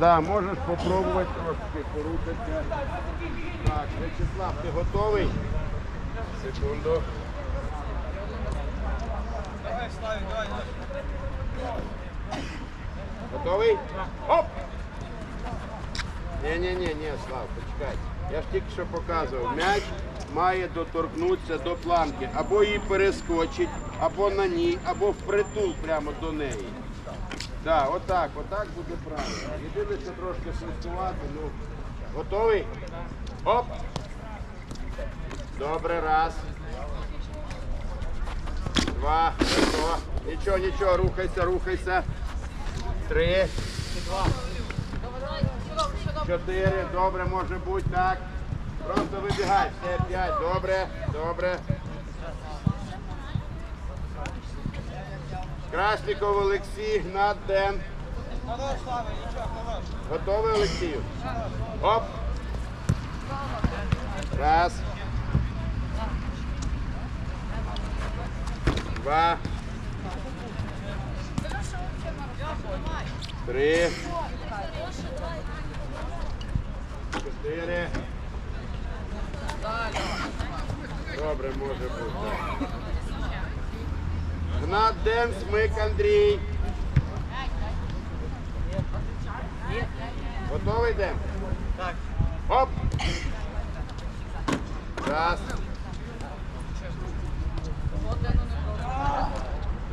Да, можеш попробувати трошки порухатися. Так, Вячеслав, ти готовий? Секунду. Готовий? Оп! Ні, ні, ні, ні, Слав, почекай. Я ж тільки що показував. М'яч має доторкнутися до планки. Або її перескочить, або на ній, або впритул прямо до неї. Так, отак, отак буде правильно. Єдине, що трошки свистувати, ну. Готовий? Оп! Добре, раз. Два. Хорошо. Нічого, нічого, рухайся, рухайся. Три. Чотири. Добре, може бути, так. Просто вибігай. Все, п'ять. Добре, добре. Красников Олексій, Гнат. Готовий, Олексію? Оп. Раз. Два. Три. Чотири. Добре, може бути. Так. Гнат Ден, Смик Андрій. Готовий Ден? Так. Оп! Раз.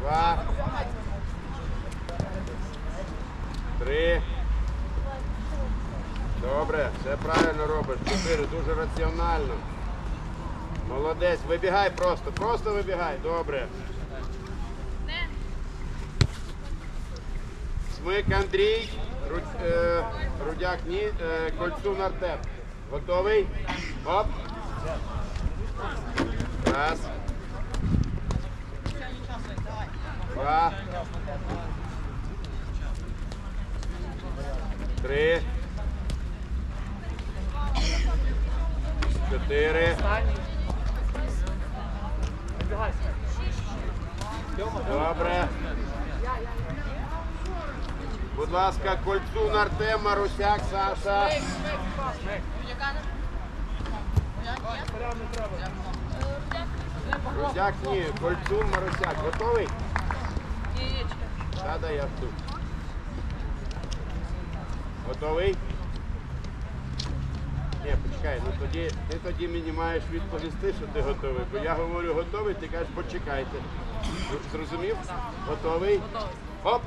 Два. Три. Добре, все правильно робиш. Чотири. Дуже раціонально. Молодець. Вибігай просто. Просто вибігай. Добре. Смик Андрій. Е, Рудяк ні. Е, Кольцун Артем. Готовий? Оп. Раз. Два. Три. Чотири. Добре. Будь ласка, Кольцун Артем, Марусяк, Саша. Рудяк ні, Кольцун, Марусяк. Готовий? Да, да, я тут. Готовий? Ні, почекай, ну тоді ти тоді мені маєш відповісти, що ти готовий. Бо я говорю готовий, ти кажеш почекайте. Зрозумів? Готовий? Оп!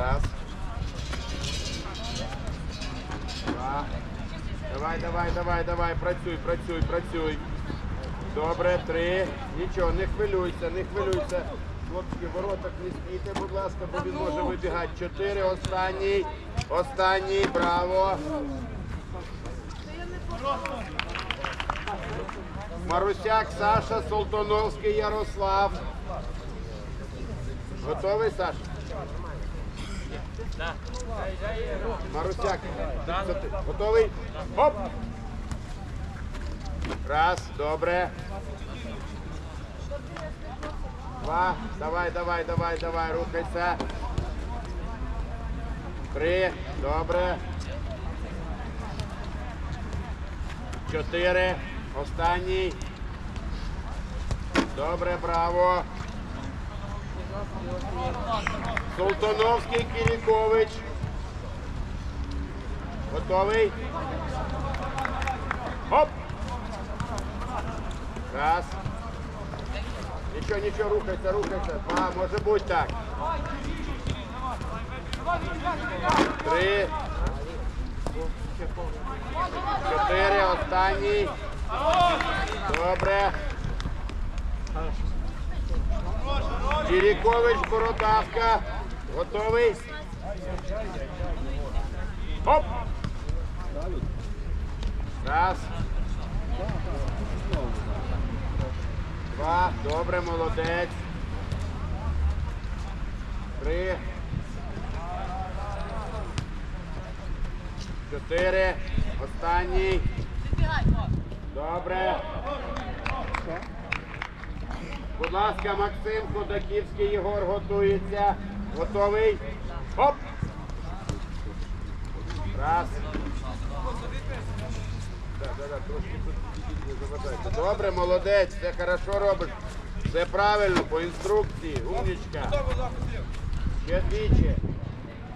Раз. Два. Давай, давай, давай, давай, працюй, працюй, працюй. Добре, три. Нічого, не хвилюйся, не хвилюйся. Хлопчики, в воротах не стійте, будь ласка, бо він може вибігати. Чотири, останній. Останній, браво. Марусяк, Саша, Солтоновський, Ярослав. Готовий, Саша? Марусяк, готовий? Оп! Раз, добре. Два. Давай, давай, давай, давай, рухайся. Три. Добре. Чотири. Останній. Добре, браво. Солтоновський Кілікович. Готовий? Оп! Раз. Нічого, нічого, рухайся, рухайся. Два, може бути так. Три. Чотири, останній. Добре. Чирікович, Бородавка. Готовий? Оп! Раз. Два. Добре, молодець. Три. Чотири. Останній. Добре. Будь ласка, Максим Ходаківський Єгор готується. Готовий? Оп! Раз. Добре, молодець, все хорошо робиш. Все правильно, по інструкції. Умнічка. Ще двічі.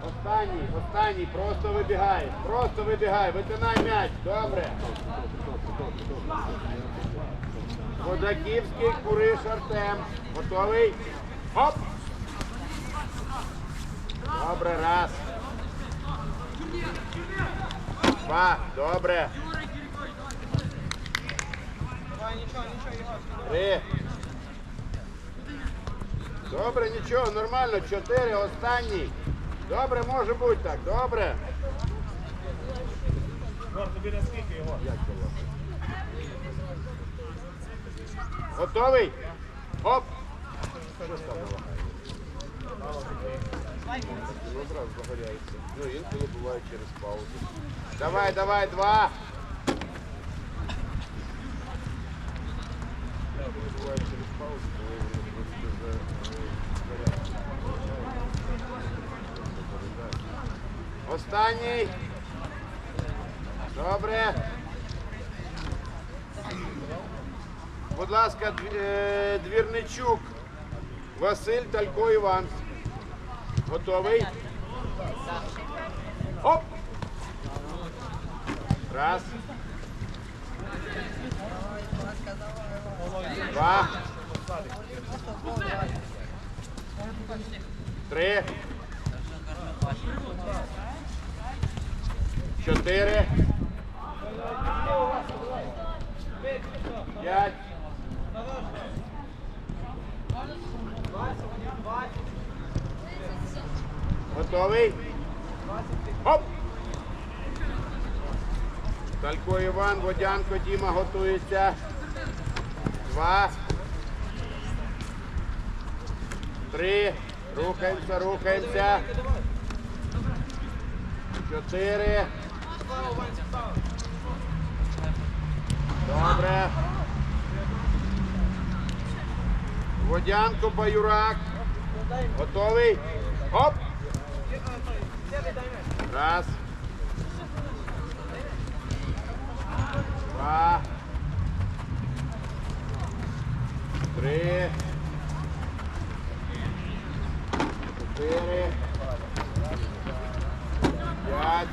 Останній, останній, просто вибігай. Просто вибігай, витинай м'яч. Добре. Козаківський куриш Артем. Готовий? Хоп! Добре, раз. Два. Добре. Три. Добре, нічого, нормально. Чотири, останній. Добре, може бути так. Добре. Тобі на скільки, Ігор? Готовий? Хоп! Ну, одразу загоряється. Ну, інколи буває через паузу. Давай, давай, два. Інколи буває через паузу, коли вони просто за- загоряються. Останній. Добре. Будь ласка, е, двірничук. Василь Талько Іван. Готовий? Оп! Раз. Два. Три. Чотири. П'ять. Готовий? Хоп! Талько Іван, Водянко, Діма готується. Два. Три. Рухаємося, рухаємося. Чотири. Добре. Водянко, Баюрак. Готовий? Хоп! Раз. Два. Три. Чотири. П'ять.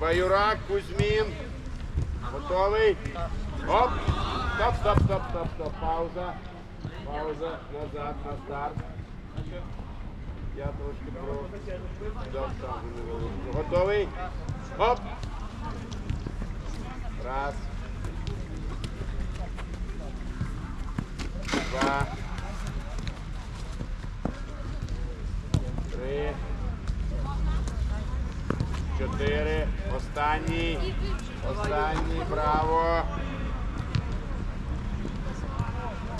Баюрак, Кузьмін. Готовий? Оп! Стоп, стоп, стоп, стоп, стоп. Пауза. Пауза. Назад, на старт. Я трошки про. Готовий? Оп! Раз. Два. Три. Чотири. Останній. Останній. Браво.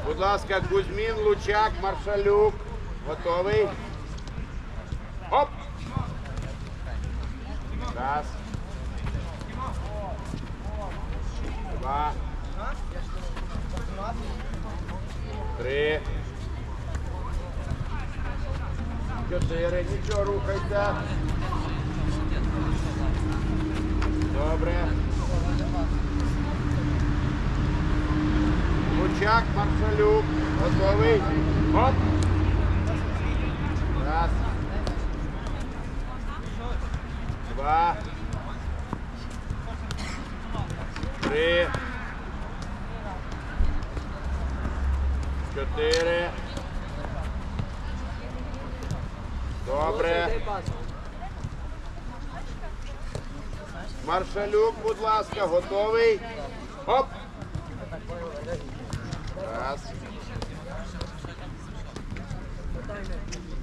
Будь ласка, Кузьмін, Лучак, Маршалюк. Готовий? Раз. Два. Три. Чотири. Нічого рухайся. Добре. Лучак, Маршалюк. Готовий? Оп! Маршалюк, будь ласка, готовий. Оп. Раз.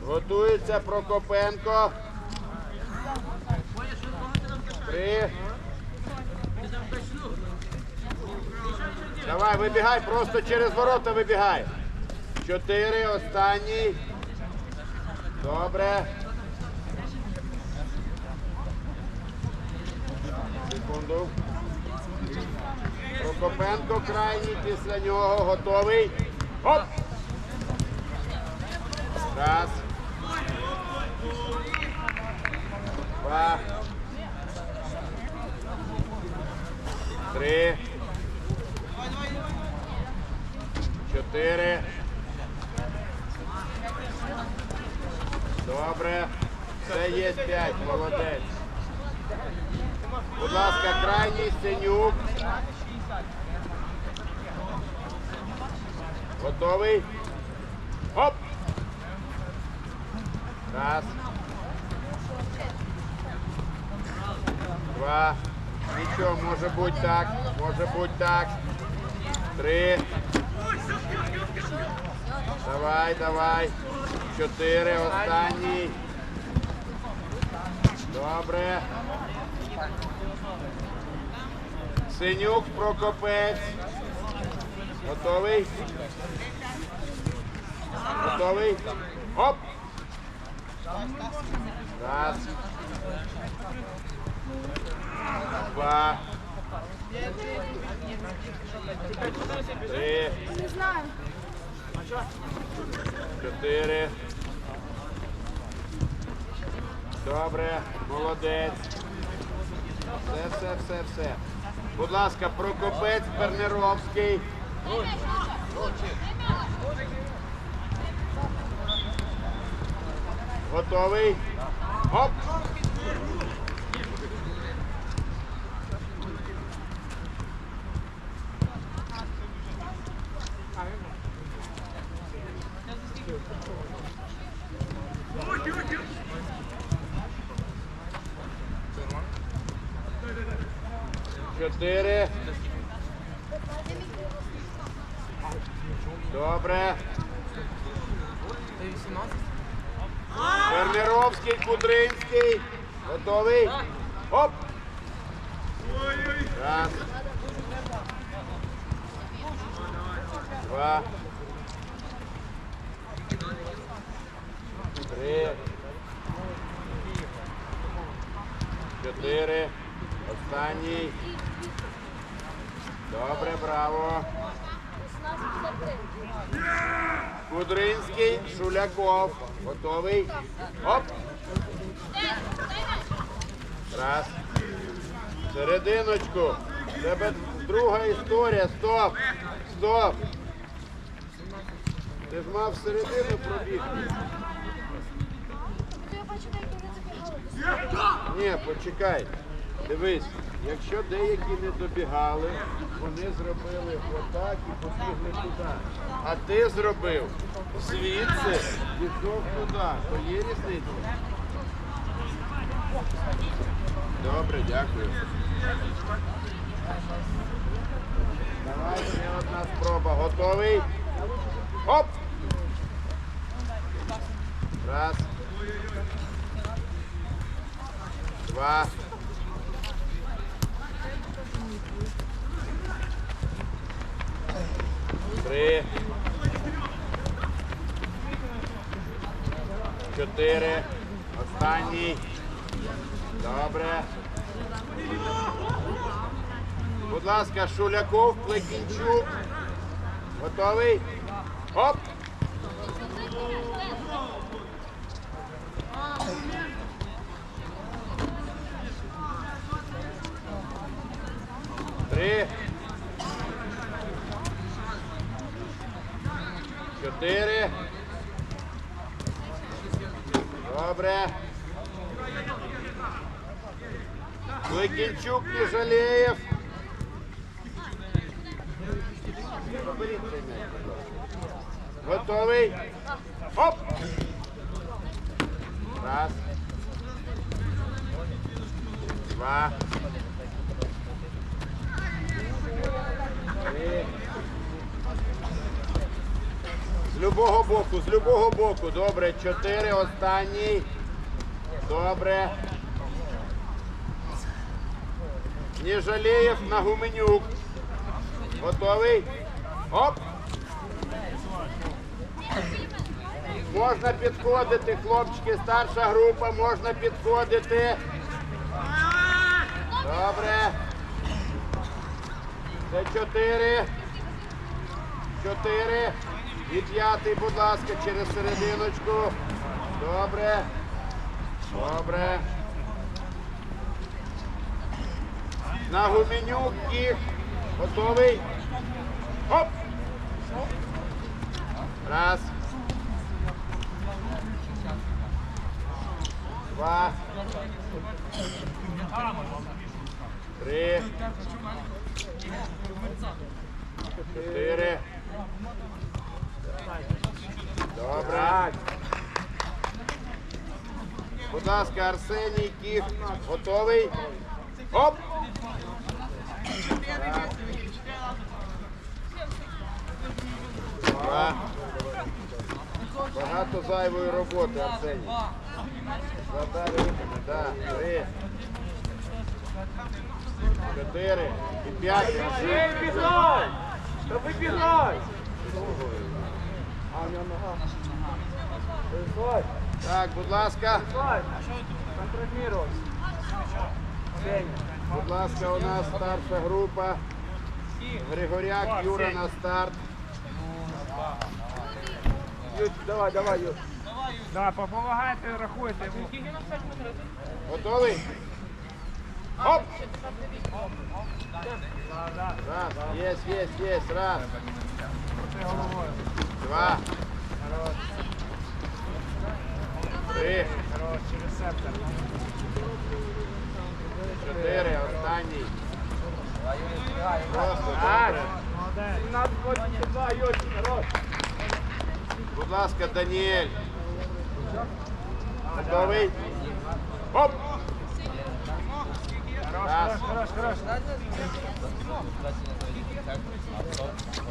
Готується Прокопенко. Три. Давай, вибігай, просто через ворота вибігай. Чотири, останній. Добре. Секунду. Прокопенко крайній після нього. Готовий. Оп! Раз. Два. Три. Чотири. Добре. Це є п'ять. Молодець. Будь ласка, крайній синюк. Готовий? Оп! Раз. Два. Нічого, може бути так. Може бути так. Три. Давай, давай. Чотири. Останній. Добре. Синюк Прокопець. Готовий? Готовий? Оп! Раз. Два. Три. Чотири. Добре, молодець. Все, все, все, все. Будь ласка, Прокопець Бернеровський. Готовий? Оп! Чотири. Добре. Вернеровський, Кудринський. Готовий? Оп! Раз. Два. Три. Чотири. Останній. Добре, браво. Кудринський, Шуляков. Готовий? Оп! Раз. Серединочку. Тебе друга історія. Стоп! Стоп! Ти ж мав середину пробігти. Ні, почекай. Дивись, якщо деякі не добігали, вони зробили отак і побігли туди. А ти зробив звідси, пішов туди. То є різниця? Добре, дякую. Давай ще одна спроба. Готовий? Оп! Раз. Два. Три. Чотири. Останній. Добре. Будь ласка, Шуляков, Плекінчук. Готовий? Оп! Три. Чотири. Добре. Ликінчук, будь ласка. Готовий? Оп! Раз. Два. Три. З любого боку, з любого боку. Добре. Чотири. Останній. Добре. Ніжалеєв на Гуменюк. Готовий? Оп! Можна підходити, хлопчики, старша група, можна підходити. Добре. Це чотири. Чотири. І п'ятий, будь ласка, через серединочку. Добре. Добре. На гуменюк їх. Готовий. Оп! Раз. Два. Три. Чотири. Добре. Будь ласка, Арсеній Кіт. Готовий? Оп! Два. Багато зайвої роботи, Арсеній. Руками, да. Три. Чотири. І п'ять. Вибігай! Та вибігай! Так, будь ласка. виходь. Будь ласка, у нас старша група. Григоряк, Юра на старт. Ють, давай, давай, Ють. Да, допомагайте, рахуйте йому. Готовий? Оп! Раз, есть, есть, есть, раз, два, три, Хорош, через сектор. чотири, останній. Просто добре. Молодець. Надо 22, Ють, хорош. Будь ласка, Даніель. Готовий? Оп! Хорош, Раз. хорош, хорош, хорош.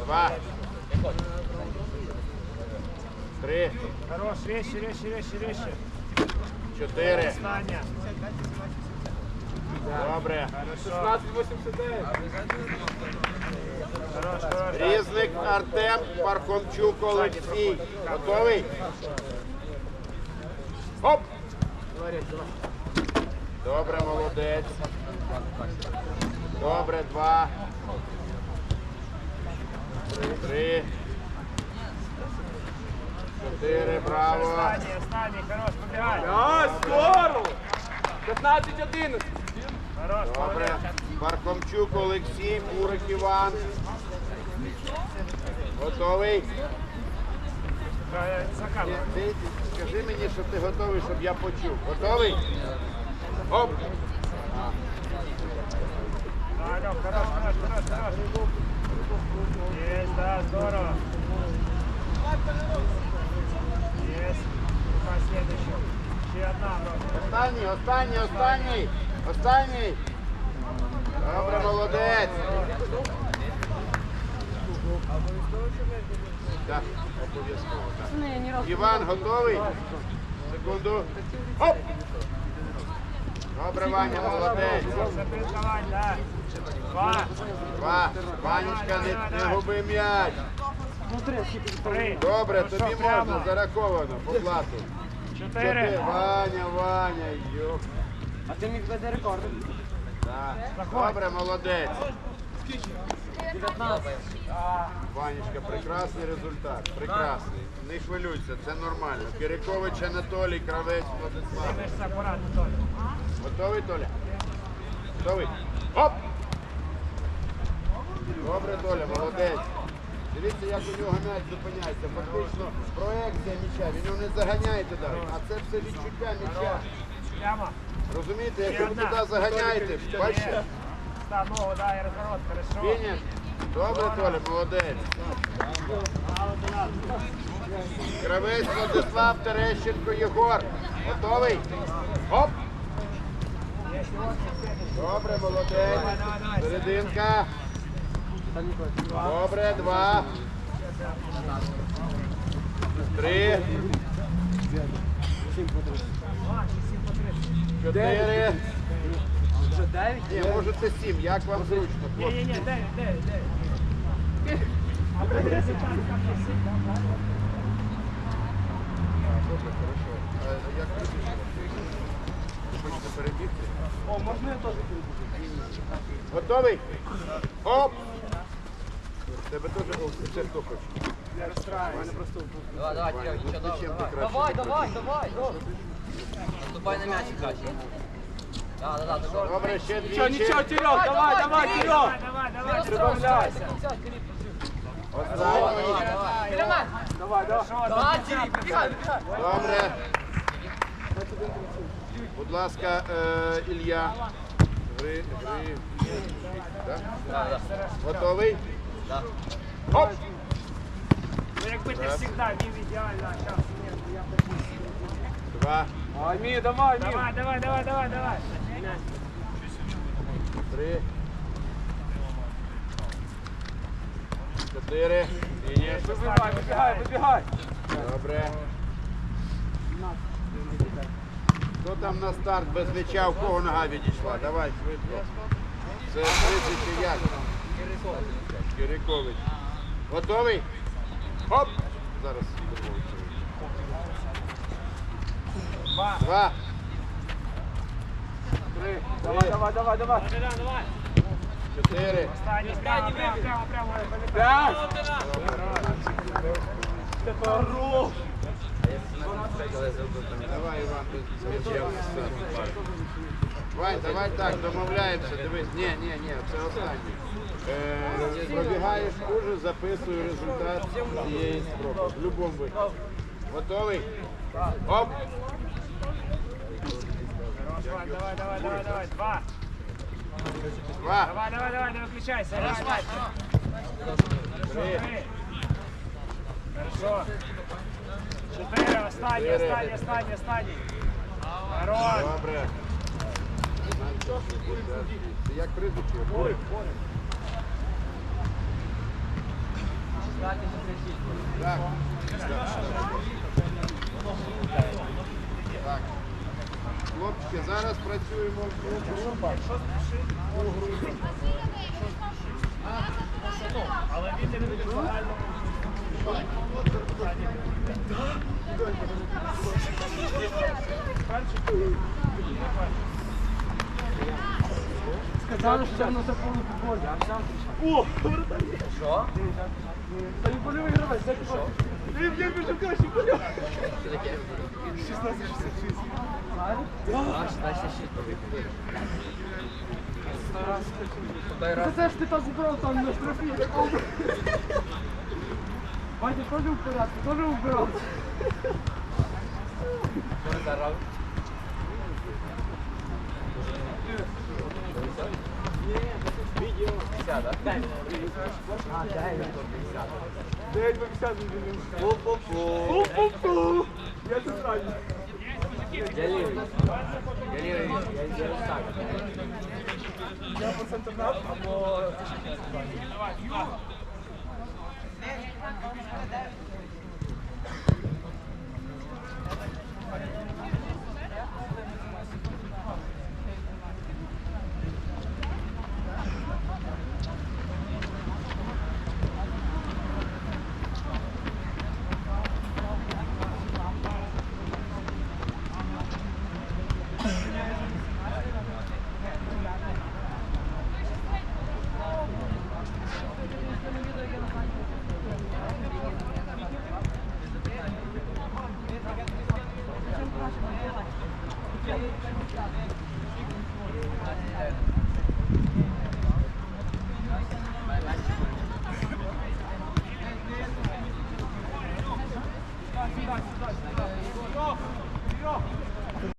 Два. Три, Хорош, ріще, ріще, ріще, ріще. чотири. Остання. Добре. Хорошо. 16,89. Хорош, хорош. Різник Артем, Пархомчук Олексій. Готовий? Оп! Добре, молодець. Добре, два. Три. Чотири, браво. Останній, останній, хорош, побігай. А, здорово! 15-11. Хорош, Добре. молодець. Олексій, Бурик Іван. Готовий? Ти, ти скажи мені, що ти готовий, щоб я почув. Готовий? Оп! Лёх, хорош, хорош, хорош, хорош. Есть, да, здорово. Останній, останній, останній, останній. Добре, молодець. Так, обов'язково. Іван, готовий? Секунду. Оп! Добре, Ваня, молодець. Два, Два. Ванечка, не, не губи м'яч. Добре, тобі можна, зараховано, по плату. Чотири. Ваня, Ваня, йоп. А ти міг веде рекорд? Так. Добре, молодець. 19. Ванечка, прекрасний результат. Прекрасний. Не хвилюйся, це нормально. Кирикович Анатолій, Кравець Владислав. Дивишся акуратно, Толя. Готовий, Толя? Готовий? Оп! Добре, Толя, молодець. Дивіться, як у нього м'яч зупиняється. Фактично проекція м'яча. Він його не заганяє туди. А це все відчуття м'яча. Розумієте, якщо ви туди заганяєте, бачите? Ногу, да, і розворот, хорошо. Фініш. Добре, Толя, молодець. Кравець Владислав Терещенко Єгор. Готовий? Оп! Добре, молодець. Серединка. Добре, два. Три. Чотири. Що, 9? Ні, можете сім, як вам зручно. дай, дай, дай. А буде результат, як? Хочете перебігти? О, можна я теж перебіжу? Готовий? Оп! Тебе теж це хто хоче? Розстраюйся. Просто Давай, давай, Ваня, Кирил, ну, нічого, давай. Давай, давай, давай, давай. Наступай на м'яч краще. Да, да, да, да. Добре, ще Нічого, двічі. нічого, Серег, давай, давай, Серег. Давай, давай. Давай, давай. Да, Сергій, прибігай, прибігай. Добре. Будь ласка, е, Ілля. Гри. Готовий? Да. Оп! Ну, якби ти завжди вів ідеально, а зараз ні, я Два, Давай, Мі, давай, Мі. Давай, давай, давай, давай, давай. три, чотири. Фініш. Вибігай, вибігай, вибігай. Добре. Хто там на старт без м'яча, у кого нога відійшла? Давай, швидко. Це 39. Кирикович. Готовий? Хоп! Зараз. Два. Два. Три. Давай, давай, давай, давай. Чотири. Останній, прямо, прямо, прямо, прямо. П'ять. Це хорош. Давай, Іван, без м'яча на старт. Вань, давай так, домовляємося. Дивись. Ні, ні, ні, це останній. Е, пробігаєш уже, записую результат цієї спроби. В будь-якому випадку. Готовий? Оп! Давай, давай, давай, давай, давай. Два. Два. Давай, давай, давай, не виключайся. Раз, два. Три. Хорошо. Чотири, останній, Чотири. останній, останній, останній. Хорош. Добре. Як прізвище? Борик. Так. Хлопчики, зараз працюємо в групах. Але він не загально. Сказали, що на закону футболі, а сам О, Що? Та не польовий гравець, як що? Він я біжу краще, польовий. Що таке? 1666. А, 16 Дай раз. Це ж ти там збирав там на штрафі. Вадя теж в порядку, теж вбирав. Що ти зараз? Пу-пу-пу. Пу-пу-пу. Я тут раді. Я лівий. Я лівий. Я лівий так. Я по центрнат або...